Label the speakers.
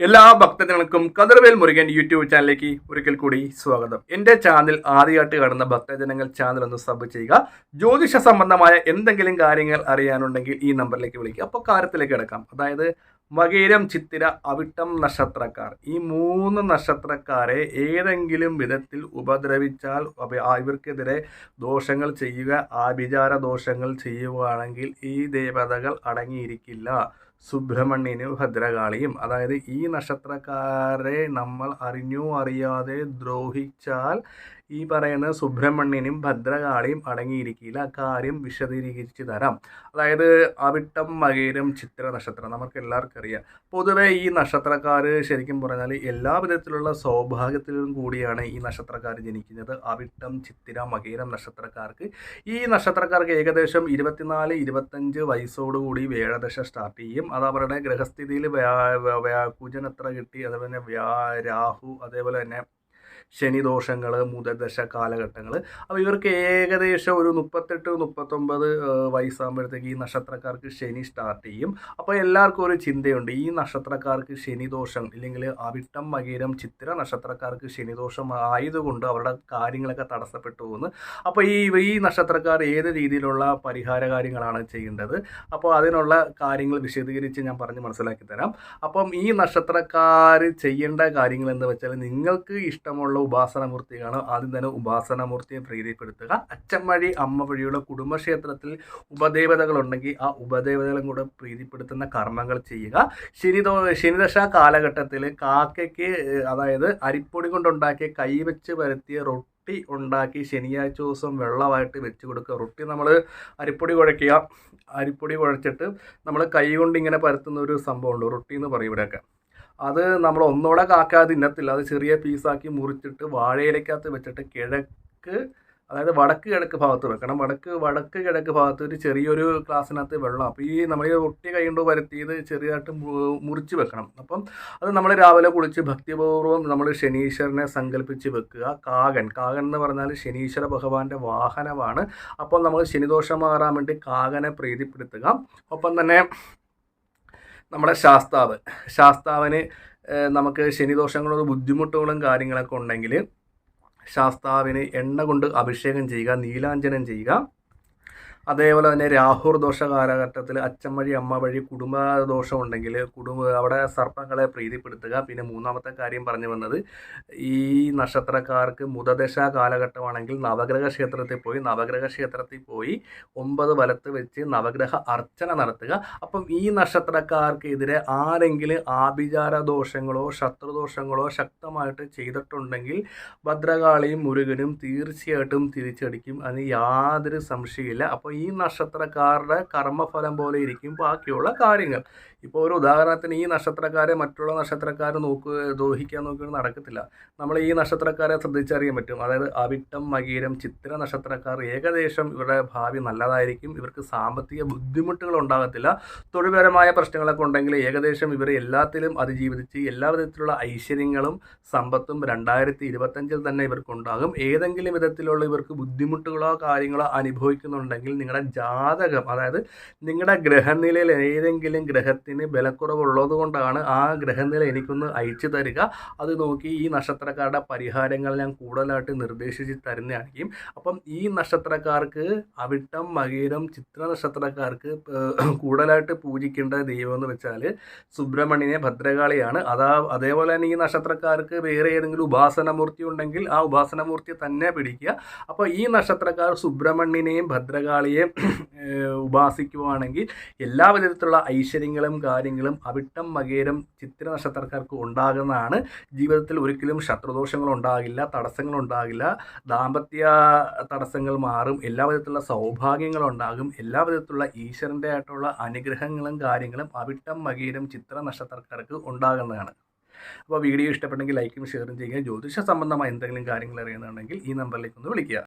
Speaker 1: എല്ലാ ഭക്തജനങ്ങൾക്കും കതിർവേൽ മുരുകൻ യൂട്യൂബ് ചാനലിലേക്ക് ഒരിക്കൽ കൂടി സ്വാഗതം. എന്റെ ചാനൽ ആദ്യമായിട്ട് കാണുന്ന ഭക്തജനങ്ങൾ ചാനൽ ഒന്ന് സബ് ചെയ്യുക. ജ്യോതിഷ സംബന്ധമായ എന്തെങ്കിലും കാര്യങ്ങൾ അറിയാനുണ്ടെങ്കിൽ ഈ നമ്പറിലേക്ക് വിളിക്കുക. അപ്പോൾ കാര്യത്തിലേക്ക് കിടക്കാം. അതായത് മകേരം ചിത്തിര അവിട്ടം നക്ഷത്രക്കാർ. ഈ മൂന്ന് നക്ഷത്രക്കാരെ ഏതെങ്കിലും വിധത്തിൽ ഉപദ്രവിച്ചാൽ ഇവർക്കെതിരെ ദോഷങ്ങൾ ചെയ്യുക ആഭിചാര ദോഷങ്ങൾ ചെയ്യുകയാണെങ്കിൽ ഈ ദേവതകൾ അടങ്ങിയിരിക്കില്ല. സുബ്രഹ്മണ്യനും ഭദ്രകാളിയും. അതായത് ഈ നക്ഷത്രക്കാരെ നമ്മൾ അറിഞ്ഞോ അറിയാതെ ദ്രോഹിച്ചാൽ ഈ പറയുന്ന സുബ്രഹ്മണ്യനും ഭദ്രകാളിയും അടങ്ങിയിരിക്കില്ല. കാര്യം വിശദീകരിച്ച് തരാം. അതായത് അവിട്ടം മകേരം ചിത്ര നക്ഷത്രം നമുക്ക് എല്ലാവർക്കും അറിയാം. പൊതുവേ ഈ നക്ഷത്രക്കാർ ശരിക്കും പറഞ്ഞാൽ എല്ലാ വിധത്തിലുള്ള സൗഭാഗ്യത്തിലും കൂടിയാണ് ഈ നക്ഷത്രക്കാർ ജനിക്കുന്നത്. അവിട്ടം ചിത്തിര മകേരം നക്ഷത്രക്കാർക്ക്. ഈ നക്ഷത്രക്കാർക്ക് ഏകദേശം ഇരുപത്തിനാല് ഇരുപത്തഞ്ച് വയസ്സോടുകൂടി വേഴദശ സ്റ്റാർട്ട് ചെയ്യും. അത് പറയണേ ഗ്രഹസ്ഥിതിയിൽ വ്യാ വ്യാ കുജൻ എത്ര കിട്ടി? അതേപോലെ തന്നെ വ്യാ രാഹു അതേപോലെ തന്നെ ശനിദോഷങ്ങൾ മുതദശ കാലഘട്ടങ്ങൾ അപ്പോൾ ഇവർക്ക് ഏകദേശം ഒരു മുപ്പത്തെട്ട് മുപ്പത്തൊമ്പത് വയസ്സാകുമ്പോഴത്തേക്ക് ഈ നക്ഷത്രക്കാർക്ക് ശനി സ്റ്റാർട്ട് ചെയ്യും. അപ്പോൾ എല്ലാവർക്കും ഒരു ചിന്തയുണ്ട്. ഈ നക്ഷത്രക്കാർക്ക് ശനിദോഷം ഇല്ലെങ്കിൽ അവിട്ടം മകീരം ചിത്ര നക്ഷത്രക്കാർക്ക് ശനിദോഷം ആയതുകൊണ്ട് അവരുടെ കാര്യങ്ങളൊക്കെ തടസ്സപ്പെട്ടു പോകുന്നു അപ്പോൾ ഈ ഈ നക്ഷത്രക്കാർ ഏത് രീതിയിലുള്ള പരിഹാര കാര്യങ്ങളാണ് ചെയ്യേണ്ടത്? അപ്പോൾ അതിനുള്ള കാര്യങ്ങൾ വിശദീകരിച്ച് ഞാൻ പറഞ്ഞ് മനസ്സിലാക്കി തരാം. അപ്പം ഈ നക്ഷത്രക്കാർ ചെയ്യേണ്ട കാര്യങ്ങൾ എന്ന് വെച്ചാൽ നിങ്ങൾക്ക് ഇഷ്ടമുള്ള ഉപാസനമൂർത്തിയാണ് ആദ്യം തന്നെ ഉപാസനമൂർത്തിയെ പ്രീതിപ്പെടുത്തുക. അച്ഛൻ വഴി അമ്മ വഴിയുള്ള കുടുംബക്ഷേത്രത്തിൽ ഉപദേവതകളുണ്ടെങ്കിൽ ആ ഉപദേവതകളും കൂടെ പ്രീതിപ്പെടുത്തുന്ന കർമ്മങ്ങൾ ചെയ്യുക. ശനിദോ ശനിദശ കാലഘട്ടത്തിൽ കാക്കയ്ക്ക് അതായത് അരിപ്പൊടി കൊണ്ടുണ്ടാക്കിയ കൈവച്ച് വരുത്തിയ റൊട്ടി ഉണ്ടാക്കി ശനിയാഴ്ച ദിവസം വെള്ളമായിട്ട് വെച്ച് കൊടുക്കുക. റൊട്ടി നമ്മൾ അരിപ്പൊടി കുഴയ്ക്കുക. അരിപ്പൊടി കുഴച്ചിട്ട് നമ്മൾ കൈ കൊണ്ട് ഇങ്ങനെ പരത്തുന്ന ഒരു സംഭവമുണ്ട്. റൊട്ടി എന്ന് പറയും ഇവിടെയൊക്കെ. അത് നമ്മൾ ഒന്നുകൂടെ കാക്കാതെ തിന്നത്തില്ല അത് ചെറിയ പീസാക്കി മുറിച്ചിട്ട് വാഴയിലക്കകത്ത് വെച്ചിട്ട് കിഴക്ക് അതായത് വടക്ക് കിഴക്ക് ഭാഗത്ത് വെക്കണം. വടക്ക് വടക്ക് കിഴക്ക് ഭാഗത്ത് ഒരു ചെറിയൊരു ഗ്ലാസ്സിനകത്ത് വെള്ളം. അപ്പോൾ ഈ നമ്മൾ ഈ റൊട്ടി കൈ കൊണ്ട് പരത്തിയത് ചെറിയതായിട്ട് മുറിച്ച് വെക്കണം. അപ്പം അത് നമ്മൾ രാവിലെ കുളിച്ച് ഭക്തിപൂർവം നമ്മൾ ശനീശ്വരനെ സങ്കല്പിച്ച് വെക്കുക. കാകൻ. കാകൻ എന്ന് പറഞ്ഞാൽ ശനീശ്വര ഭഗവാന്റെ വാഹനമാണ്. അപ്പോൾ നമ്മൾ ശനിദോഷം മാറാൻ വേണ്ടി കാകനെ പ്രീതിപ്പെടുത്തുക. ഒപ്പം തന്നെ നമ്മുടെ ശാസ്താവ്. ശാസ്താവിന് നമുക്ക് ശനിദോഷങ്ങളോ ബുദ്ധിമുട്ടുകളും കാര്യങ്ങളൊക്കെ ഉണ്ടെങ്കിൽ ശാസ്താവിന് എണ്ണ കൊണ്ട് അഭിഷേകം ചെയ്യുക നീലാഞ്ജനം ചെയ്യുക. അതേപോലെ തന്നെ രാഹുർ ദോഷ കാലഘട്ടത്തിൽ അച്ഛൻ വഴി അമ്മ വഴി കുടുംബ ദോഷം ഉണ്ടെങ്കിൽ കുടുംബ അവിടെ സർപ്പങ്ങളെ പ്രീതിപ്പെടുത്തുക. പിന്നെ മൂന്നാമത്തെ കാര്യം പറഞ്ഞു വന്നത് ഈ നക്ഷത്രക്കാർക്ക് മുതദശ കാലഘട്ടമാണെങ്കിൽ നവഗ്രഹ ക്ഷേത്രത്തിൽ പോയി നവഗ്രഹ ക്ഷേത്രത്തിൽ പോയി ഒമ്പത് വലത്ത് വെച്ച് നവഗ്രഹ അർച്ചന നടത്തുക. അപ്പം ഈ നക്ഷത്രക്കാർക്കെതിരെ ആരെങ്കിലും ആഭിചാര ദോഷങ്ങളോ ശത്രുദോഷങ്ങളോ ശക്തമായിട്ട് ചെയ്തിട്ടുണ്ടെങ്കിൽ ഭദ്രകാളിയും മുരുകനും തീർച്ചയായിട്ടും തിരിച്ചടിക്കും. അതിന് യാതൊരു സംശയമില്ല അപ്പോൾ ഈ നക്ഷത്രക്കാരുടെ കർമ്മഫലം പോലെ ഇരിക്കും ബാക്കിയുള്ള കാര്യങ്ങൾ. ഇപ്പോൾ ഒരു ഉദാഹരണത്തിന് ഈ നക്ഷത്രക്കാരെ മറ്റുള്ള നക്ഷത്രക്കാരെ നോക്കുക ദ്രോഹിക്കാൻ നോക്കുക നടക്കത്തില്ല. നമ്മൾ ഈ നക്ഷത്രക്കാരെ ശ്രദ്ധിച്ചറിയാൻ പറ്റും. അതായത് അവിട്ടം മകീരം ചിത്ര നക്ഷത്രക്കാർ ഏകദേശം ഇവരുടെ ഭാവി നല്ലതായിരിക്കും. ഇവർക്ക് സാമ്പത്തിക ബുദ്ധിമുട്ടുകൾ ഉണ്ടാകത്തില്ല. തൊഴിൽപരമായ പ്രശ്നങ്ങളൊക്കെ ഉണ്ടെങ്കിൽ ഏകദേശം ഇവർ എല്ലാത്തിലും അതിജീവിച്ച് എല്ലാ വിധത്തിലുള്ള ഐശ്വര്യങ്ങളും സമ്പത്തും രണ്ടായിരത്തി ഇരുപത്തഞ്ചിൽ തന്നെ ഇവർക്കുണ്ടാകും. ഏതെങ്കിലും വിധത്തിലുള്ള ഇവർക്ക് ബുദ്ധിമുട്ടുകളോ കാര്യങ്ങളോ അനുഭവിക്കുന്നുണ്ടെങ്കിൽ നിങ്ങളുടെ ജാതകം അതായത് നിങ്ങളുടെ ഗ്രഹനിലയിൽ ഏതെങ്കിലും ഗ്രഹത്തിന് ബലക്കുറവുള്ളത് കൊണ്ടാണ് ആ ഗ്രഹനില എനിക്കൊന്ന് അയച്ചു തരിക. അത് നോക്കി ഈ നക്ഷത്രക്കാരുടെ പരിഹാരങ്ങൾ ഞാൻ കൂടുതലായിട്ട് നിർദ്ദേശിച്ച് തരുന്നതായിരിക്കും. അപ്പം ഈ നക്ഷത്രക്കാർക്ക് അവിട്ടം മകീരം ചിത്ര നക്ഷത്രക്കാർക്ക് കൂടുതലായിട്ട് പൂജിക്കേണ്ട ദൈവം എന്ന് വെച്ചാൽ സുബ്രഹ്മണ്യനെ ഭദ്രകാളിയാണ്. അതാ അതേപോലെ തന്നെ ഈ നക്ഷത്രക്കാർക്ക് വേറെ ഏതെങ്കിലും ഉപാസനമൂർത്തി ഉണ്ടെങ്കിൽ ആ ഉപാസനമൂർത്തി തന്നെ പിടിക്കുക. അപ്പോൾ ഈ നക്ഷത്രക്കാർ സുബ്രഹ്മണ്യനെയും ഭദ്രകാളിയെയും ഉപാസിക്കുവാണെങ്കിൽ എല്ലാ വിധത്തിലുള്ള ഐശ്വര്യങ്ങളും കാര്യങ്ങളും അവിട്ടം മകേരം ചിത്ര നക്ഷത്രക്കാർക്ക് ഉണ്ടാകുന്നതാണ്. ജീവിതത്തിൽ ഒരിക്കലും ശത്രുദോഷങ്ങൾ ഉണ്ടാകില്ല തടസ്സങ്ങൾ ഉണ്ടാകില്ല. ദാമ്പത്യ തടസ്സങ്ങൾ മാറും എല്ലാ വിധത്തിലുള്ള സൗഭാഗ്യങ്ങൾ ഉണ്ടാകും എല്ലാ വിധത്തിലുള്ള ഈശ്വരന്റെ ആയിട്ടുള്ള അനുഗ്രഹങ്ങളും കാര്യങ്ങളും അവിട്ടം മകേരം ചിത്ര നക്ഷത്രക്കാർക്ക് ഉണ്ടാകുന്നതാണ്. അപ്പോൾ വീഡിയോ ഇഷ്ടപ്പെട്ടെങ്കിൽ ലൈക്കും ഷെയറും ചെയ്യുക. ജ്യോതിഷ സംബന്ധമായ എന്തെങ്കിലും കാര്യങ്ങൾ അറിയുന്നുണ്ടെങ്കിൽ ഈ നമ്പറിലേക്ക് ഒന്ന് വിളിക്കുക.